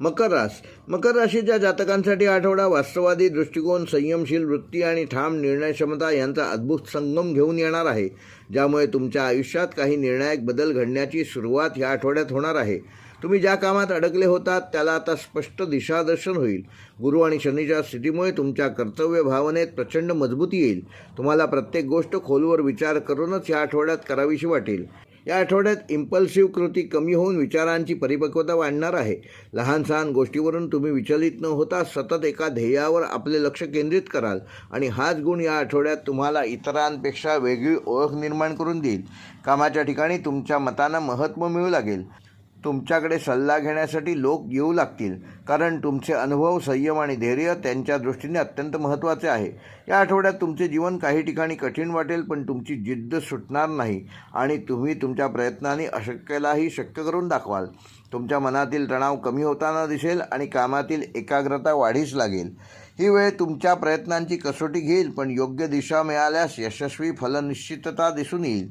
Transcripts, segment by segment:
मकर रास. मकर राशीच्या जातकांसाठी आठवडा वास्तवादी दृष्टिकोन संयमशील वृत्ती आणि ठाम निर्णय क्षमता यांचा अद्भुत संगम घेऊन येणार आहे. ज्यामुळे तुमच्या आयुष्यात काही निर्णायक बदल घडण्याची सुरुवात या आठवड्यात होणार आहे. तुम्ही ज्या कामात अडकले होतात त्याला आता स्पष्ट दिशादर्शन होईल. गुरु आणि शनीच्या स्थितीमुळे तुमच्या कर्तव्य भावनेत प्रचंड मजबूती येईल. तुम्हाला प्रत्येक गोष्ट खोलवर विचार करूनच या आठवड्यात करावीशी वाटेल. या आठवड्यात इम्पल्सिव्ह कृती कमी होऊन विचारांची परिपक्वता वाढणार आहे. लहान सहान गोष्टीवरून तुम्ही विचलित न होता सतत एका ध्येयावर आपले लक्ष केंद्रित कराल आणि हाच गुण या आठवड्यात तुम्हाला इतरांपेक्षा वेगळी ओळख निर्माण करून देईल. कामाच्या ठिकाणी तुमच्या मतांना महत्त्व मिळू लागेल. तुमच्याकडे सल्ला घेण्यासाठी लोक येऊ लागतील. कारण तुमचे अनुभव संयम आणि धैर्य त्यांच्या दृष्टीने अत्यंत महत्त्वाचे आहे. या आठवड्यात तुमचे जीवन काही ठिकाणी कठीण वाटेल पण तुमची जिद्द सुटणार नाही आणि तुम्ही तुमच्या प्रयत्नांनी अशक्यलाही शक्य करून दाखवाल. तुमच्या मनातील तणाव कमी होताना दिसेल आणि कामातील एकाग्रता वाढीस लागेल. ही वेळ तुमच्या प्रयत्नांची कसोटी घेईल पण योग्य दिशा मिळाल्यास यशस्वी फलनिश्चितता दिसून येईल.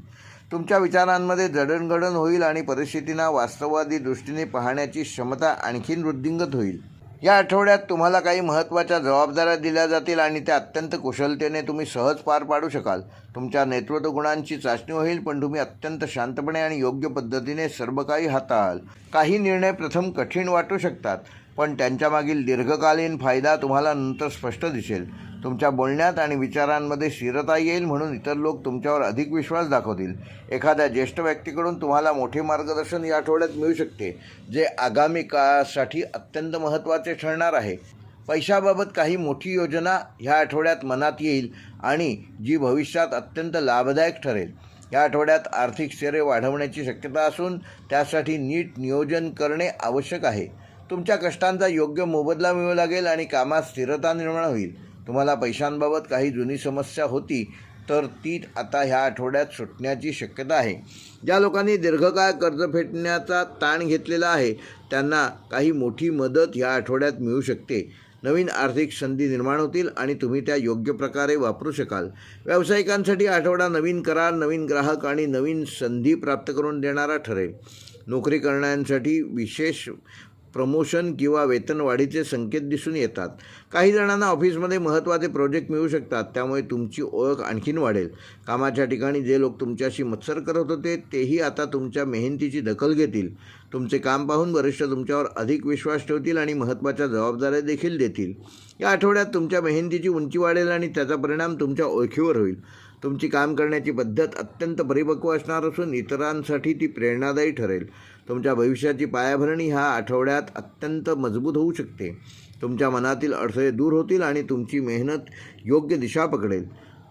तुमच्या विचारांमध्ये जडणघडण होईल आणि परिस्थितींना वास्तववादी दृष्टीने पाहण्याची क्षमता आणखीन वृद्धिंगत होईल. या आठवड्यात तुम्हाला काही महत्त्वाच्या जबाबदाऱ्या दिल्या जातील आणि त्या अत्यंत कुशलतेने तुम्ही सहज पार पाडू शकाल. तुमच्या नेतृत्व गुणांची चाचणी होईल पण तुम्ही अत्यंत शांतपणे आणि योग्य पद्धतीने सर्व काही हाताळाल काही निर्णय प्रथम कठीण वाटू शकतात पण त्यांच्यामागील दीर्घकालीन फायदा तुम्हाला नंतर स्पष्ट दिसेल. तुमच्या बोलण्यात आणि विचारांमध्ये स्थिरता येईल म्हणून इतर लोक तुमच्यावर अधिक विश्वास दाखवतील. एखाद्या ज्येष्ठ व्यक्तीकडून तुम्हाला मोठे मार्गदर्शन या आठवड्यात मिळू शकते जे आगामी काळासाठी अत्यंत महत्त्वाचे ठरणार आहे. पैशाबाबत काही मोठी योजना ह्या आठवड्यात मनात येईल आणि जी भविष्यात अत्यंत लाभदायक ठरेल. या आठवड्यात आर्थिक स्थिरे वाढवण्याची शक्यता असून त्यासाठी नीट नियोजन करणे आवश्यक आहे. तुमच्या कष्टांचा योग्य मोबदला मिळू लागेल आणि कामात स्थिरता निर्माण होईल. तुम्हाला पैशांबाबत काही जुनी समस्या होती तर ती आता ह्या आठवड्यात सुटण्याची शक्यता आहे. ज्या लोकांनी दीर्घकाळ कर्ज फेडण्याचा ताण घेतलेला आहे त्यांना काही मोठी मदत ह्या आठवड्यात मिळू शकते. नवीन आर्थिक संधी निर्माण होतील आणि तुम्ही त्या योग्य प्रकारे वापरू शकाल. व्यावसायिकांसाठी आठवडा नवीन करार नवीन ग्राहक आणि नवीन संधी प्राप्त करून देणारा ठरेल. नोकरी करणाऱ्यांसाठी विशेष प्रमोशन किंवा वेतनवाढीचे संकेत दिसून येतात. काही जणांना ऑफिसमध्ये महत्त्वाचे प्रोजेक्ट मिळू शकतात त्यामुळे तुमची ओळख आणखीन वाढेल. कामाच्या ठिकाणी जे लोक तुमच्याशी मत्सर करत होते तेही आता तुमच्या मेहनतीची दखल घेतील. तुमचे काम पाहून वरिष्ठ तुमच्यावर अधिक विश्वास ठेवतील आणि महत्त्वाच्या जबाबदाऱ्या देखील देतील. या आठवड्यात तुमच्या मेहनतीची उंची वाढेल आणि त्याचा परिणाम तुमच्या ओळखीवर होईल. तुमची काम करण्याची पद्धत अत्यंत परिपक्व असणार असून इतरांसाठी ती प्रेरणादायी ठरेल. तुमच्या भविष्याची पायाभरणी ह्या आठवड्यात अत्यंत मजबूत होऊ शकते. तुमच्या मनातील अडथळे दूर होतील आणि तुमची मेहनत योग्य दिशा पकडेल.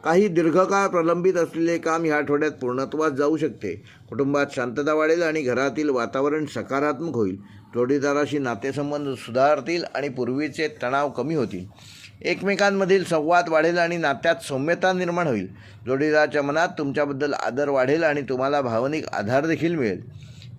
काही दीर्घकाळ प्रलंबित असलेले काम ह्या आठवड्यात पूर्णत्वास जाऊ शकते. कुटुंबात शांतता वाढेल आणि घरातील वातावरण सकारात्मक होईल. जोडीदाराशी नातेसंबंध सुधारतील आणि पूर्वीचे तणाव कमी होतील. एकमेकांमधील संवाद वाढेल आणि नात्यात सौम्यता निर्माण होईल. जोडीदाराच्या मनात तुमच्याबद्दल आदर वाढेल आणि तुम्हाला भावनिक आधार देखील मिळेल.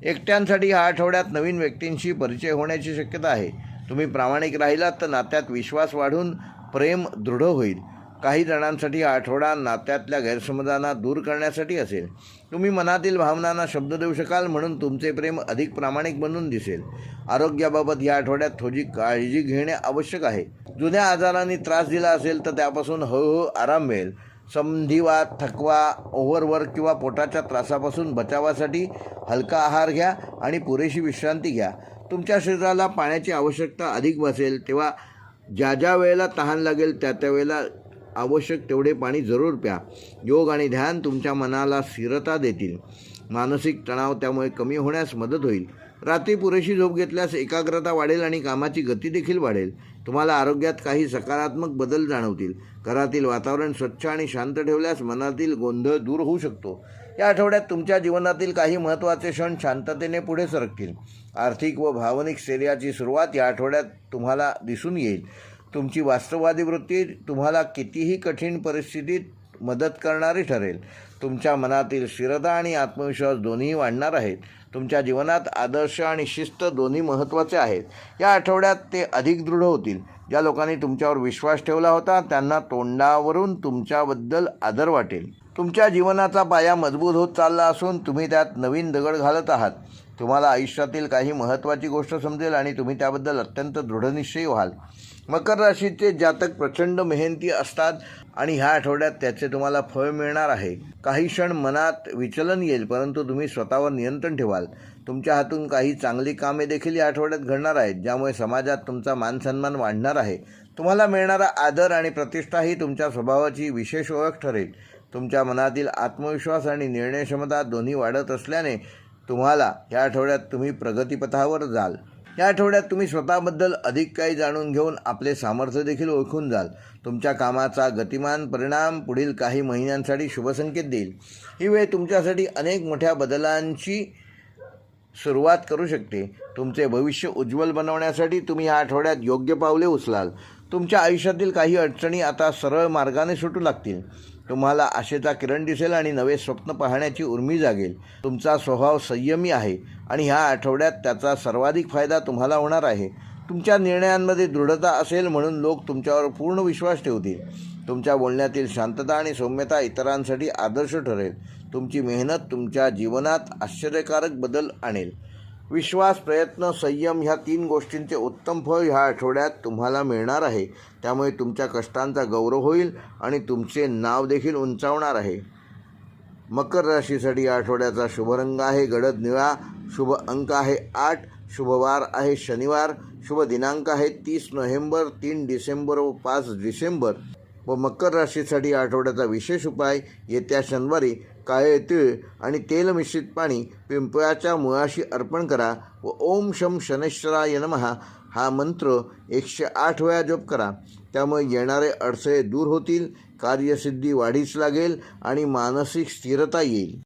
एकट्यांसाठी ह्या आठवड्यात नवीन व्यक्तींशी परिचय होण्याची शक्यता आहे. तुम्ही प्रामाणिक राहिलात तर नात्यात विश्वास वाढून प्रेम दृढ होईल. काही जणांसाठी हा आठवडा नात्यातल्या गैरसमजांना दूर करण्यासाठी असेल. तुम्ही मनातील भावनांना शब्द देऊ शकाल म्हणून तुमचे प्रेम अधिक प्रामाणिक बनून दिसेल. आरोग्याबाबत या आठवड्यात थोडी काळजी घेणे आवश्यक आहे. जुन्या आजारांनी त्रास दिला असेल तर त्यापासून हळूहळू आराम मिळेल. संधिवा थकवा ओव्हरवर्क किंवा पोटाच्या त्रासापासून बचावासाठी हलका आहार घ्या आणि पुरेशी विश्रांती घ्या. तुमच्या शरीराला पाण्याची आवश्यकता अधिक भासेल तेव्हा ज्या ज्या वेळेला तहान लागेल त्या त्या वेळेला आवश्यक तेवढे पाणी जरूर प्या. योग आणि ध्यान तुमच्या मनाला स्थिरता देतील. मानसिक तणाव त्यामुळे कमी होण्यास मदत होईल. रात्री पुरेशी झोप घेतल्यास एकाग्रता वाढेल आणि कामाची गती देखील वाढेल. तुम्हाला आरोग्यात काही सकारात्मक बदल जाणवतील. घरातील वातावरण स्वच्छ आणि शांत ठेवल्यास मनातील गोंधळ दूर होऊ शकतो. या आठवड्यात तुमच्या जीवनातील काही महत्त्वाचे क्षण शांततेने पुढे सरकतील. आर्थिक व भावनिक स्थैर्याची सुरुवात या आठवड्यात तुम्हाला दिसून येईल. तुमची वास्तववादी वृत्ती तुम्हाला कितीही कठीण परिस्थितीत मदत करणारी ठरेल. तुमच्या मनातील स्थिरता आणि आत्मविश्वास दोन्ही वाढणार आहेत. तुमच्या जीवनात आदर्श आणि शिस्त दोन्ही महत्त्वाचे आहेत. या आठवड्यात ते अधिक दृढ होतील. ज्या लोकांनी तुमच्यावर विश्वास ठेवला होता त्यांना तोंडावरून तुमच्याबद्दल आदर वाटेल. तुमच्या जीवनाचा पाया मजबूत होत चालला असून तुम्ही त्यात नवीन दगड घालत आहात. तुम्हाला आयुष्यातील काही महत्त्वाची गोष्ट समजेल आणि तुम्ही त्याबद्दल अत्यंत दृढनिश्चयी व्हाल. मकर राशीचे जातक प्रचंड मेहनती असतात आणि ह्या आठवड्यात त्याचे तुम्हाला फळ मिळणार आहे. काही क्षण मनात विचलन येईल परंतु तुम्ही स्वतःवर नियंत्रण ठेवाल. तुमच्या हातून काही चांगली कामे देखील या आठवड्यात घडणार आहेत ज्यामुळे समाजात तुमचा मानसन्मान वाढणार आहे. तुम्हाला मिळणारा आदर आणि प्रतिष्ठा ही तुमच्या स्वभावाची विशेष ओळख ठरेल. तुमच्या मनातील आत्मविश्वास आणि निर्णय क्षमता दोन्ही वाढत असल्याने तुम्हाला या आठवड्यात तुम्ही प्रगतीपथावर जाल. या आठवड्यात तुम्ही स्वतःबद्दल अधिक काही जाणून घेऊन आपले सामर्थ्य देखील ओळखून जाल. तुमच्या कामाचा गतिमान परिणाम पुढील काही महिन्यांसाठी शुभसंकेत देईल. ही वेळ तुमच्यासाठी अनेक मोठ्या बदलांची सुरुवात करू शकते. तुमचे भविष्य उज्ज्वल बनवण्यासाठी तुम्ही या आठवड्यात योग्य पावले उचलाल. तुमच्या आयुष्यातील काही अडचणी आता सरळ मार्गाने सुटू लागतील. तुम्हाला आशेचा किरण दिसेल आणि नवे स्वप्न पाहण्याची उर्मी जागेल. तुमचा स्वभाव संयमी आहे आणि ह्या आठवड्यात त्याचा सर्वाधिक फायदा तुम्हाला होणार आहे. तुमच्या निर्णयांमध्ये दृढता असेल म्हणून लोक तुमच्यावर पूर्ण विश्वास ठेवतील. तुमच्या बोलण्यातील शांतता आणि सौम्यता इतरांसाठी आदर्श ठरेल. तुमची मेहनत तुमच्या जीवनात आश्चर्यकारक बदल आणेल. विश्वास प्रयत्न संयम ह्या तीन गोष्टींचे उत्तम फळ ह्या आठवड्यात तुम्हाला मिळणार आहे. त्यामुळे तुमच्या कष्टांचा गौरव होईल आणि तुमचे नाव देखील उंचावणार आहे. मकर राशीसाठी या आठवड्याचा शुभरंग आहे. गडद निळा शुभ अंक आहे आठ शुभवार आहे शनिवार शुभ दिनांक आहे तीस नोव्हेंबर तीन डिसेंबर व पाच डिसेंबर. व मकर राशीसाठी आठवड्याचा विशेष उपाय येत्या शनिवारी काळे तीळ आणि तेल मिश्रित पाणी पिंपळाच्या मुळाशी अर्पण करा व ओम शम शनेश्वराय नमहा हा मंत्र एकशे आठ वेळा जप करा. त्यामुळे येणारे अडथळे दूर होतील कार्यसिद्धी वाढीस लागेल आणि मानसिक स्थिरता येईल.